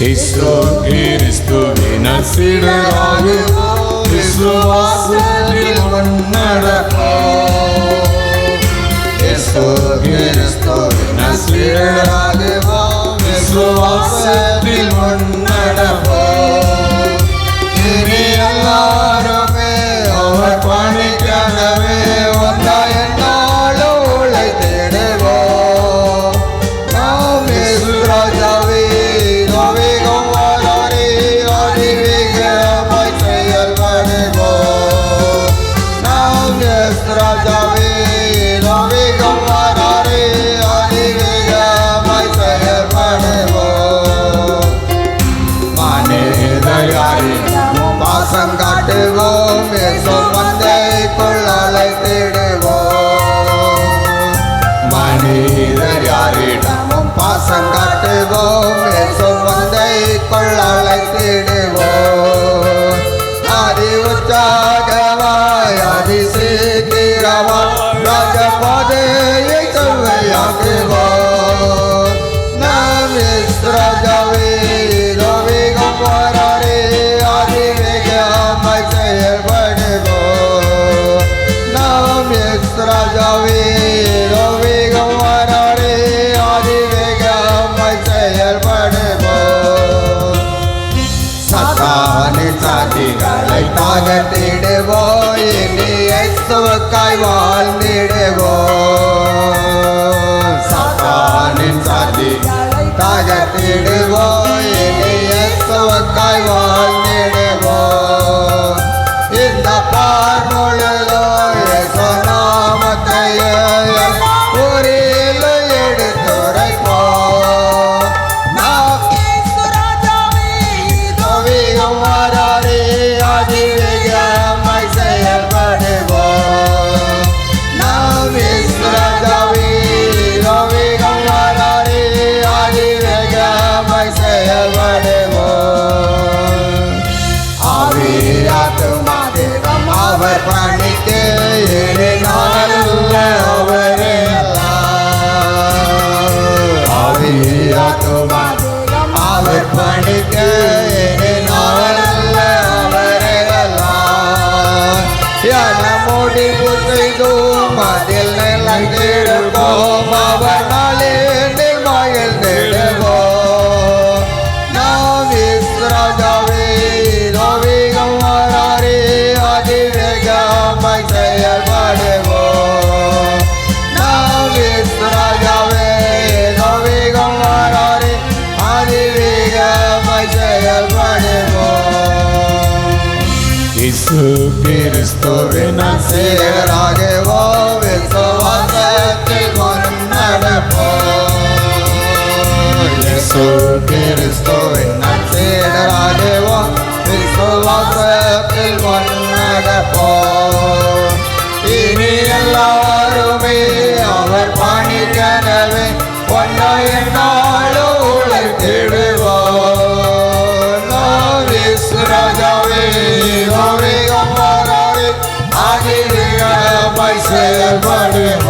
இயேசு கிறிஸ்துவின் சீடராகுவோம் விசுவாசத்தில் முன்னடப்போம் இயேசு கிறிஸ்துவின் சீடராகுவோம் விசுவாசத்தில் முன்னடப்போம் காட்டுவோம் சொந்தைக்குள் அழைத்திடுவோம் மனிதர் யாரிடமும் பாசம் காட்டுவோம். சொந்தைக்குள் அழைத்திடுவோம். அதி உற்சாகமாய் அதி சாதிகளை தாகத்திடுவோம் இனி வாழ்ந்திடுவோம். பணிக்கு இனி நாளல்ல அவரே என முடிவு செய்தோம் அதில் நிலந்திருப்போம் அவர். இயேசு கிறிஸ்துவே சேராகவோ விசுவாசத்தில் முன்னடப்போம். இயேசு கிறிஸ்துவே சேராகவோ விசுவாசத்தில் முன்னடப்போம். லோவிகம்